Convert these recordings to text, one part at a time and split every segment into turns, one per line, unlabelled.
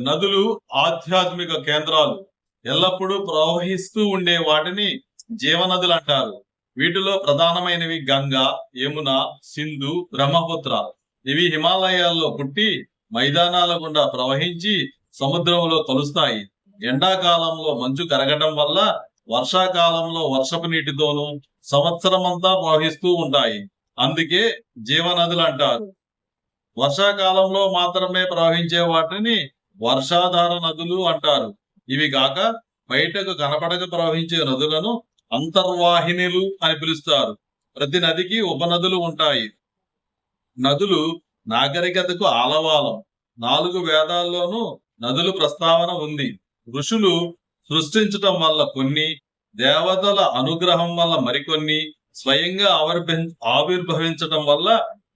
నదులు ఆధ్యాత్మిక కేంద్రాలు ఎల్లప్పుడూ ప్రవహిస్తూ ఉండే వాటిని జీవనదులు అంటారు. వీటిలో ప్రధానమైనవి గంగా యమున సింధు బ్రహ్మపుత్ర. ఇవి హిమాలయాల్లో పుట్టి మైదానాల గుండా ప్రవహించి సముద్రంలో కలుస్తాయి ఎండాకాలంలో మంచు కరగటం వల్ల వర్షాకాలంలో వర్షపు నీటితోనూ సంవత్సరమంతా ప్రవహిస్తూ ఉంటాయి. అందుకే జీవనదులు అంటారు. వర్షాకాలంలో మాత్రమే ప్రవహించే వాటిని వర్షాధార నదులు అంటారు. ఇవి కాక బయటకు కనపడక ప్రవహించే నదులను అంతర్వాహినిలు అని పిలుస్తారు. ప్రతి నదికి ఉపనదులు ఉంటాయి. నదులు నాగరికతకు ఆలవాలం నాలుగు వేదాల్లోనూ నదులు ప్రస్తావన ఉంది. ఋషులు సృష్టించటం వల్ల కొన్ని దేవతల అనుగ్రహం వల్ల మరికొన్ని స్వయంగా ఆవిర్భ ఆవిర్భవించటం వల్ల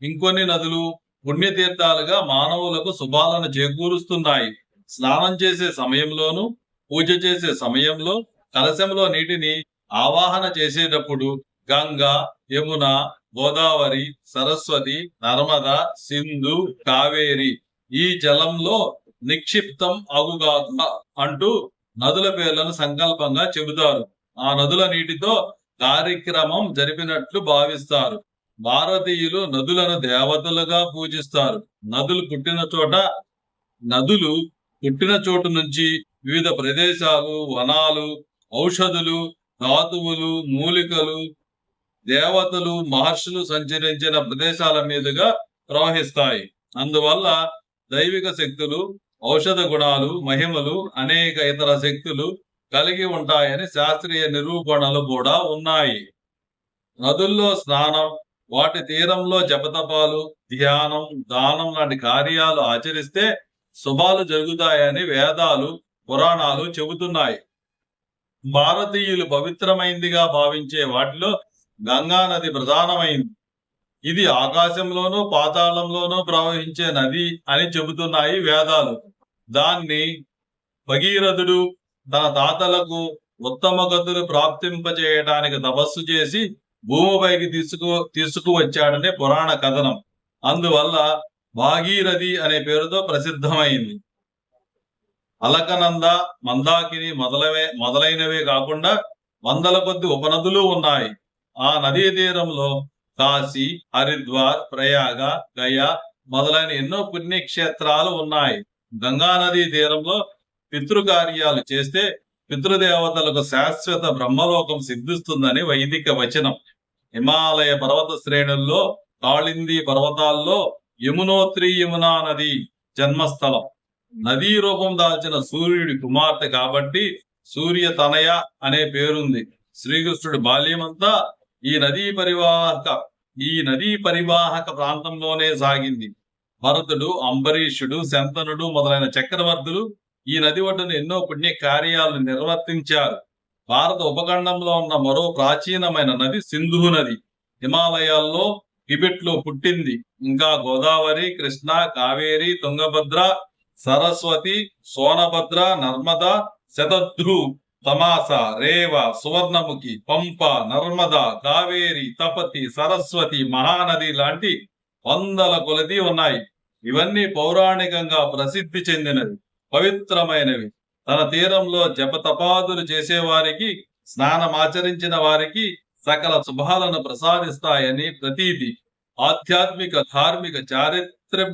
ఇంకొన్ని నదులు పుణ్యతీర్థాలుగా మానవులకు శుభాలను చేకూరుస్తున్నాయి. స్నానం చేసే సమయంలోను పూజ చేసే సమయంలో కలశంలో నీటిని ఆవాహన చేసేటప్పుడు గంగా యమున గోదావరి సరస్వతి నర్మద సింధు కావేరి ఈ జలంలో నిక్షిప్తం అగుగాక అంటూ నదుల పేర్లను సంకల్పంగా చెబుతారు. ఆ నదుల నీటితో కార్యక్రమం జరిపినట్లు భావిస్తారు. భారతీయులు నదులను దేవతలుగా పూజిస్తారు. నదులు పుట్టిన చోట నదులు పుట్టిన చోటు నుంచి వివిధ ప్రదేశాలు వనాలు ఔషధులు ధాతువులు మూలికలు దేవతలు మహర్షులు సంచరించిన ప్రదేశాల మీదుగా ప్రవహిస్తాయి. అందువల్ల దైవిక శక్తులు ఔషధ గుణాలు మహిమలు అనేక ఇతర శక్తులు కలిగి ఉంటాయని శాస్త్రీయ నిరూపణలు కూడా ఉన్నాయి. నదుల్లో స్నానం వాటి తీరంలో జపతపాలు ధ్యానం దానం లాంటి కార్యాలు ఆచరిస్తే శుభాలు జరుగుతాయని వేదాలు పురాణాలు చెబుతున్నాయి. భారతీయులు పవిత్రమైందిగా భావించే వాటిలో గంగా నది ప్రధానమైంది. ఇది ఆకాశంలోనూ పాతాళంలోనూ ప్రవహించే నది అని చెబుతున్నాయి వేదాలు. దాన్ని భగీరథుడు తన తాతలకు ఉత్తమ గతులు ప్రాప్తింపజేయడానికి తపస్సు చేసి భూమిపైకి తీసుకు తీసుకువచ్చాడనే పురాణ కథనం. అందువల్ల భాగీరథి అనే పేరుతో ప్రసిద్ధమైంది. అలకనంద మందాకిని మొదలవే మొదలైనవే కాకుండా వందల కొద్ది ఉపనదులు ఉన్నాయి. ఆ నదీ తీరంలో కాశీ హరిద్వార్ ప్రయాగ గయా మొదలైన ఎన్నో పుణ్యక్షేత్రాలు ఉన్నాయి. గంగా నదీ తీరంలో పితృకార్యాలు చేస్తే పితృదేవతలకు శాశ్వత బ్రహ్మలోకం సిద్ధిస్తుందని వైదిక వచనం. హిమాలయ పర్వత శ్రేణుల్లో కాళింది పర్వతాల్లో యమునోత్రి యమునా నది జన్మస్థలం. నదీ రూపం దాల్చిన సూర్యుడి కుమార్తె కాబట్టి సూర్య తనయ అనే పేరుంది. శ్రీకృష్ణుడి బాల్యమంతా ఈ నదీ పరివాహక ఈ నదీ పరివాహక ప్రాంతంలోనే సాగింది. భరతుడు అంబరీషుడు శంతనుడు మొదలైన చక్రవర్తులు ఈ నది ఒడ్డున ఎన్నో పుణ్య కార్యాలు నిర్వర్తించారు. భారత ఉపఖండంలో ఉన్న మరో ప్రాచీనమైన నది సింధు నది. హిమాలయాల్లో టిబెట్లో పుట్టింది. ఇంకా గోదావరి కృష్ణ కావేరి తుంగభద్ర సరస్వతి సోనభద్ర నర్మద శతద్రు తమాస రేవ సువర్ణముఖి పంప నర్మద కావేరి తపతి సరస్వతి మహానది లాంటి వందల కొలది ఉన్నాయి. ఇవన్నీ పౌరాణికంగా ప్రసిద్ధి చెందినవి పవిత్రమైనవి. తన తీరంలో జపతపాదులు చేసేవారికి స్నానమాచరించిన వారికి సకల శుభాలను ప్రసాదిస్తాయని ప్రతీది. ఆధ్యాత్మిక ధార్మిక చారిత్ర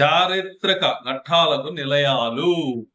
చారిత్రక ఘట్టాలకు నిలయాలు.